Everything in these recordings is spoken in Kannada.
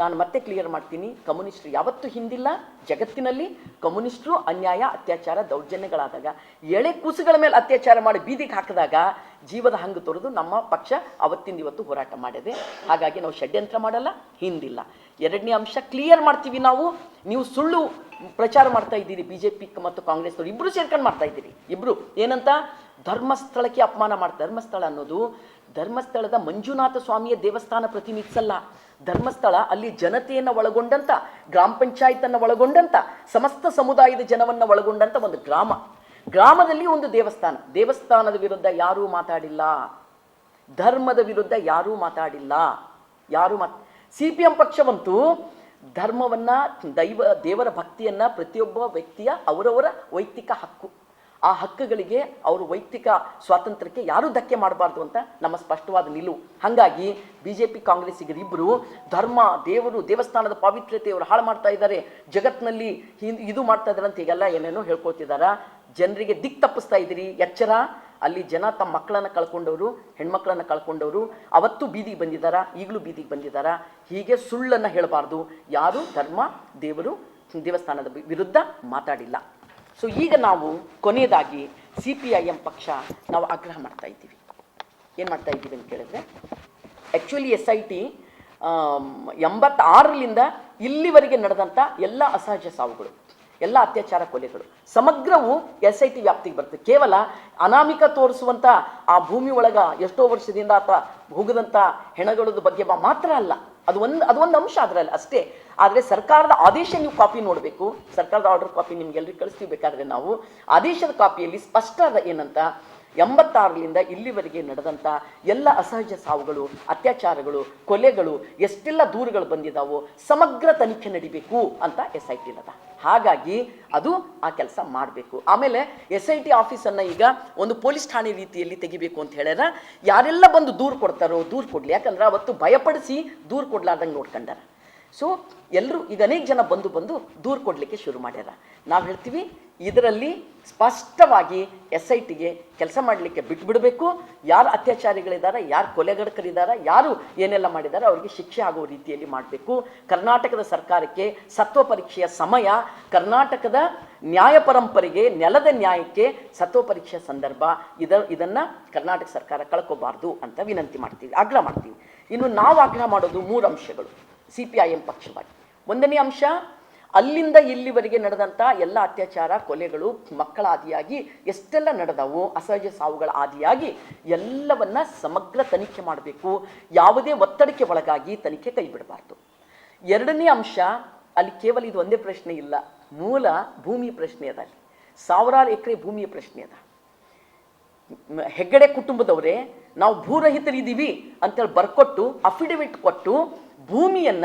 ನಾನು ಮತ್ತೆ ಕ್ಲಿಯರ್ ಮಾಡ್ತೀನಿ. ಕಮ್ಯುನಿಸ್ಟ್ರು ಯಾವತ್ತೂ ಹಿಂದಿಲ್ಲ. ಜಗತ್ತಿನಲ್ಲಿ ಕಮ್ಯುನಿಸ್ಟ್ರು ಅನ್ಯಾಯ, ಅತ್ಯಾಚಾರ, ದೌರ್ಜನ್ಯಗಳಾದಾಗ, ಎಳೆ ಕೂಸುಗಳ ಮೇಲೆ ಅತ್ಯಾಚಾರ ಮಾಡಿ ಬೀದಿಗೆ ಹಾಕಿದಾಗ ಜೀವದ ಹಂಗು ತೊರೆದು ನಮ್ಮ ಪಕ್ಷ ಅವತ್ತಿಂದ ಇವತ್ತು ಹೋರಾಟ ಮಾಡಿದೆ. ಹಾಗಾಗಿ ನಾವು ಷಡ್ಯಂತ್ರ ಮಾಡಲ್ಲ, ಹಿಂದಿಲ್ಲ. ಎರಡನೇ ಅಂಶ ಕ್ಲಿಯರ್ ಮಾಡ್ತೀವಿ ನಾವು. ನೀವು ಸುಳ್ಳು ಪ್ರಚಾರ ಮಾಡ್ತಾ ಇದ್ದೀರಿ ಬಿ ಜೆ ಪಿ ಮತ್ತು ಕಾಂಗ್ರೆಸ್ನವರು ಇಬ್ಬರು ಸೇರ್ಕೊಂಡು ಮಾಡ್ತಾ ಇದ್ದೀರಿ. ಇಬ್ಬರು ಏನಂತ? ಧರ್ಮಸ್ಥಳಕ್ಕೆ ಅಪಮಾನ ಮಾಡ್ತಾರೆ. ಧರ್ಮಸ್ಥಳ ಅನ್ನೋದು, ಧರ್ಮಸ್ಥಳದ ಮಂಜುನಾಥ ಸ್ವಾಮಿಯ ದೇವಸ್ಥಾನ ಪ್ರತಿನಿಧಿಸಲ್ಲ. ಧರ್ಮಸ್ಥಳ ಅಲ್ಲಿ ಜನತೆಯನ್ನು ಒಳಗೊಂಡಂತ, ಗ್ರಾಮ ಪಂಚಾಯತನ್ನು ಒಳಗೊಂಡಂತ, ಸಮಸ್ತ ಸಮುದಾಯದ ಜನವನ್ನು ಒಳಗೊಂಡಂತ ಒಂದು ಗ್ರಾಮ. ಗ್ರಾಮದಲ್ಲಿ ಒಂದು ದೇವಸ್ಥಾನ. ದೇವಸ್ಥಾನದ ವಿರುದ್ಧ ಯಾರೂ ಮಾತಾಡಿಲ್ಲ. ಧರ್ಮದ ವಿರುದ್ಧ ಯಾರೂ ಮಾತಾಡಿಲ್ಲ. ಯಾರು ಮಾತ್ ಸಿ ಪಿ ಎಂ ಪಕ್ಷವಂತೂ ಧರ್ಮವನ್ನ, ದೈವ, ದೇವರ ಭಕ್ತಿಯನ್ನ ಪ್ರತಿಯೊಬ್ಬ ವ್ಯಕ್ತಿಯ ಅವರವರ ವೈಯಕ್ತಿಕ ಹಕ್ಕು. ಆ ಹಕ್ಕುಗಳಿಗೆ ಅವರು ವೈಯಕ್ತಿಕ ಸ್ವಾತಂತ್ರ್ಯಕ್ಕೆ ಯಾರೂ ಧಕ್ಕೆ ಮಾಡಬಾರ್ದು ಅಂತ ನಮ್ಮ ಸ್ಪಷ್ಟವಾದ ನಿಲುವು. ಹಾಗಾಗಿ ಬಿ ಜೆ ಪಿ ಕಾಂಗ್ರೆಸ್ಸಿಗರಿಬ್ಬರು ಧರ್ಮ, ದೇವರು, ದೇವಸ್ಥಾನದ ಪಾವಿತ್ರ್ಯತೆ ಅವರು ಹಾಳು ಮಾಡ್ತಾ ಇದ್ದಾರೆ. ಜಗತ್ತಿನಲ್ಲಿ ಇದು ಮಾಡ್ತಾ ಇದ್ದಾರೆ ಅಂತ ಈಗೆಲ್ಲ ಏನೇನೋ ಹೇಳ್ಕೊತಿದ್ದಾರ ಜನರಿಗೆ ದಿಕ್ ತಪ್ಪಿಸ್ತಾ ಇದ್ದೀರಿ. ಎಚ್ಚರ. ಅಲ್ಲಿ ಜನ ತಮ್ಮ ಮಕ್ಕಳನ್ನು ಕಳ್ಕೊಂಡವರು, ಹೆಣ್ಮಕ್ಳನ್ನ ಕಳ್ಕೊಂಡವರು ಅವತ್ತು ಬೀದಿಗೆ ಬಂದಿದ್ದಾರೆ ಈಗಲೂ ಬೀದಿಗೆ ಬಂದಿದ್ದಾರ ಹೀಗೆ ಸುಳ್ಳನ್ನು ಹೇಳಬಾರ್ದು. ಯಾರು ಧರ್ಮ, ದೇವರು ದೇವಸ್ಥಾನದ ವಿರುದ್ಧ ಮಾತಾಡಿಲ್ಲ. ಸೊ ಈಗ ನಾವು ಕೊನೆಯದಾಗಿ ಸಿ ಪಿ ಐ ಎಂ ಪಕ್ಷ ನಾವು ಆಗ್ರಹ ಮಾಡ್ತಾ ಇದ್ದೀವಿ. ಏನು ಮಾಡ್ತಾ ಇದ್ದೀವಿ ಅಂತ ಕೇಳಿದ್ರೆ ಆ್ಯಕ್ಚುಲಿ ಎಸ್ ಐ ಟಿ ಎಂಬತ್ತಾರರಿಂದ ಇಲ್ಲಿವರೆಗೆ ನಡೆದಂಥ ಎಲ್ಲ ಅಸಹಜ ಸಾವುಗಳು, ಎಲ್ಲ ಅತ್ಯಾಚಾರ ಕೊಲೆಗಳು, ಸಮಗ್ರವು ಎಸ್ ಐ ಟಿ ವ್ಯಾಪ್ತಿಗೆ ಬರ್ತದೆ ಕೇವಲ ಅನಾಮಿಕ ತೋರಿಸುವಂಥ ಆ ಭೂಮಿ ಒಳಗೆ ಎಷ್ಟೋ ವರ್ಷದಿಂದ ಆತ ಹೋಗದಂಥ ಹೆಣಗಳದ ಬಗ್ಗೆ ಮಾತ್ರ ಅಲ್ಲ. ಅದು ಒಂದು ಅದು ಒಂದು ಅಂಶ ಅದರಲ್ಲಿ ಅಷ್ಟೇ. ಆದರೆ ಸರ್ಕಾರದ ಆದೇಶ ನೀವು ಕಾಪಿ ನೋಡಬೇಕು. ಸರ್ಕಾರದ ಆರ್ಡರ್ ಕಾಪಿ ನಿಮ್ಗೆಲ್ಲರಿಗೂ ಕಳಿಸ್ತೀವಿ ಬೇಕಾದರೆ ನಾವು. ಆದೇಶದ ಕಾಪಿಯಲ್ಲಿ ಸ್ಪಷ್ಟ ಏನಂತ? ಎಂಬತ್ತಾರರಿಂದ ಇಲ್ಲಿವರೆಗೆ ನಡೆದಂಥ ಎಲ್ಲ ಅಸಹಜ ಸಾವುಗಳು, ಅತ್ಯಾಚಾರಗಳು, ಕೊಲೆಗಳು ಎಷ್ಟೆಲ್ಲ ದೂರುಗಳು ಬಂದಿದಾವೋ ಸಮಗ್ರ ತನಿಖೆ ನಡಿಬೇಕು ಅಂತ ಎಸ್ ಐ ಟಿ ಅದ ಹಾಗಾಗಿ ಅದು ಆ ಕೆಲಸ ಮಾಡಬೇಕು. ಆಮೇಲೆ ಎಸ್ ಐ ಟಿ ಆಫೀಸನ್ನು ಈಗ ಒಂದು ಪೊಲೀಸ್ ಠಾಣೆ ರೀತಿಯಲ್ಲಿ ತೆಗಿಬೇಕು ಅಂತ ಹೇಳ್ಯಾರ. ಯಾರೆಲ್ಲ ಬಂದು ದೂರು ಕೊಡ್ತಾರೋ ದೂರು ಕೊಡಲಿ. ಯಾಕಂದ್ರೆ ಅವತ್ತು ಭಯಪಡಿಸಿ ದೂರು ಕೊಡ್ಲಾರ್ದಂಗೆ ನೋಡ್ಕೊಂಡಾರ. ಸೊ ಎಲ್ಲರೂ ಈಗ ಅನೇಕ ಜನ ಬಂದು ಬಂದು ದೂರು ಕೊಡಲಿಕ್ಕೆ ಶುರು ಮಾಡ್ಯಾರ. ನಾವು ಹೇಳ್ತೀವಿ, ಇದರಲ್ಲಿ ಸ್ಪಷ್ಟವಾಗಿ ಎಸ್ ಐ ಟಿಗೆ ಕೆಲಸ ಮಾಡಲಿಕ್ಕೆ ಬಿಟ್ಬಿಡಬೇಕು. ಯಾರು ಅತ್ಯಾಚಾರಿಗಳಿದ್ದಾರೆ ಯಾರು ಕೊಲೆಗಡಕರಿದ್ದಾರೆ ಯಾರು ಏನೆಲ್ಲ ಮಾಡಿದ್ದಾರೆ ಅವರಿಗೆ ಶಿಕ್ಷೆ ಆಗುವ ರೀತಿಯಲ್ಲಿ ಮಾಡಬೇಕು. ಕರ್ನಾಟಕದ ಸರ್ಕಾರಕ್ಕೆ ಸತ್ವ ಪರೀಕ್ಷೆಯ ಸಮಯ, ಕರ್ನಾಟಕದ ನ್ಯಾಯ ಪರಂಪರೆಗೆ, ನೆಲದ ನ್ಯಾಯಕ್ಕೆ ಸತ್ವ ಪರೀಕ್ಷೆಯ ಸಂದರ್ಭ, ಇದ, ಇದನ್ನು ಕರ್ನಾಟಕ ಸರ್ಕಾರ ಕಳ್ಕೋಬಾರ್ದು ಅಂತ ವಿನಂತಿ ಮಾಡ್ತೀವಿ ಆಗ್ರಹ ಮಾಡ್ತೀವಿ. ಇನ್ನು ನಾವು ಆಗ್ರಹ ಮಾಡೋದು ಮೂರು ಅಂಶಗಳು. ಸಿ ಪಿ ಐ ಎಂ ಪಕ್ಷವಾಗಿ ಒಂದನೇ ಅಂಶ, ಅಲ್ಲಿಂದ ಇಲ್ಲಿವರೆಗೆ ನಡೆದಂಥ ಎಲ್ಲ ಅತ್ಯಾಚಾರ, ಕೊಲೆಗಳು ಮಕ್ಕಳ ಆದಿಯಾಗಿ ಎಷ್ಟೆಲ್ಲ ನಡೆದವು, ಅಸಹಜ ಸಾವುಗಳ ಆದಿಯಾಗಿ ಎಲ್ಲವನ್ನ ಸಮಗ್ರ ತನಿಖೆ ಮಾಡಬೇಕು, ಯಾವುದೇ ಒತ್ತಡಕ್ಕೆ ಒಳಗಾಗಿ ತನಿಖೆ ಕೈ ಬಿಡಬಾರ್ದು. ಎರಡನೇ ಅಂಶ, ಅಲ್ಲಿ ಕೇವಲ ಇದು ಒಂದೇ ಪ್ರಶ್ನೆ ಇಲ್ಲ, ಮೂಲ ಭೂಮಿ ಪ್ರಶ್ನೆ ಅದ ಅಲ್ಲಿ. ಸಾವಿರಾರು ಎಕರೆ ಭೂಮಿಯ ಪ್ರಶ್ನೆ ಅದ. ಹೆಗ್ಗಡೆ ಕುಟುಂಬದವರೇ, ನಾವು ಭೂರಹಿತರಿದ್ದೀವಿ ಅಂತೇಳಿ ಬರ್ಕೊಟ್ಟು ಅಫಿಡವಿಟ್ ಕೊಟ್ಟು ಭೂಮಿಯನ್ನ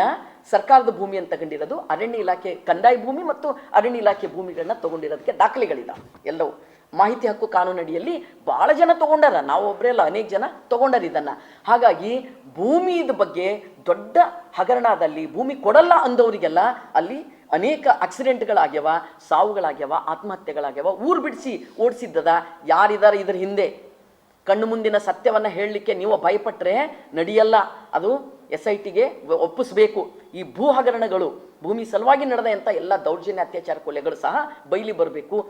ಸರ್ಕಾರದ ಭೂಮಿಯನ್ನು ತಗೊಂಡಿರೋದು, ಅರಣ್ಯ ಇಲಾಖೆ ಕಂದಾಯ ಭೂಮಿ ಮತ್ತು ಅರಣ್ಯ ಇಲಾಖೆ ಭೂಮಿಗಳನ್ನ ತಗೊಂಡಿರೋದಕ್ಕೆ ದಾಖಲೆಗಳಿದೆ ಎಲ್ಲವೂ. ಮಾಹಿತಿ ಹಕ್ಕು ಕಾನೂನಡಿಯಲ್ಲಿ ಭಾಳ ಜನ ತಗೊಂಡಾರ, ನಾವು ಒಬ್ಬರೇ ಅಲ್ಲ, ಅನೇಕ ಜನ ತಗೊಂಡಾರ ಇದನ್ನ. ಹಾಗಾಗಿ ಭೂಮಿದ ಬಗ್ಗೆ ದೊಡ್ಡ ಹಗರಣದಲ್ಲಿ, ಭೂಮಿ ಕೊಡಲ್ಲ ಅಂದವರಿಗೆಲ್ಲ ಅಲ್ಲಿ ಅನೇಕ ಆಕ್ಸಿಡೆಂಟ್ಗಳಾಗ್ಯವ, ಸಾವುಗಳಾಗ್ಯವ, ಆತ್ಮಹತ್ಯೆಗಳಾಗ್ಯವ, ಊರು ಬಿಡಿಸಿ ಓಡಿಸಿದ್ದದ ಯಾರಿದ್ದಾರೆ ಇದರ ಹಿಂದೆ. ಕಣ್ಣು ಮುಂದಿನ ಸತ್ಯವನ್ನು ಹೇಳಲಿಕ್ಕೆ ನೀವು ಭಯಪಟ್ಟರೆ ನಡೆಯಲ್ಲ. ಅದು ಎಸ್ ಐ ಟಿಗೆ ಒಪ್ಪಿಸಬೇಕು. ಈ ಭೂ ಹಗರಣಗಳು ಭೂಮಿ ಸಲುವಾಗಿ ನಡೆದ ಅಂತ ಎಲ್ಲ ದೌರ್ಜನ್ಯ, ಅತ್ಯಾಚಾರ, ಕೊಲೆಗಳು ಸಹ ಬಯಲಿ ಬರಬೇಕು.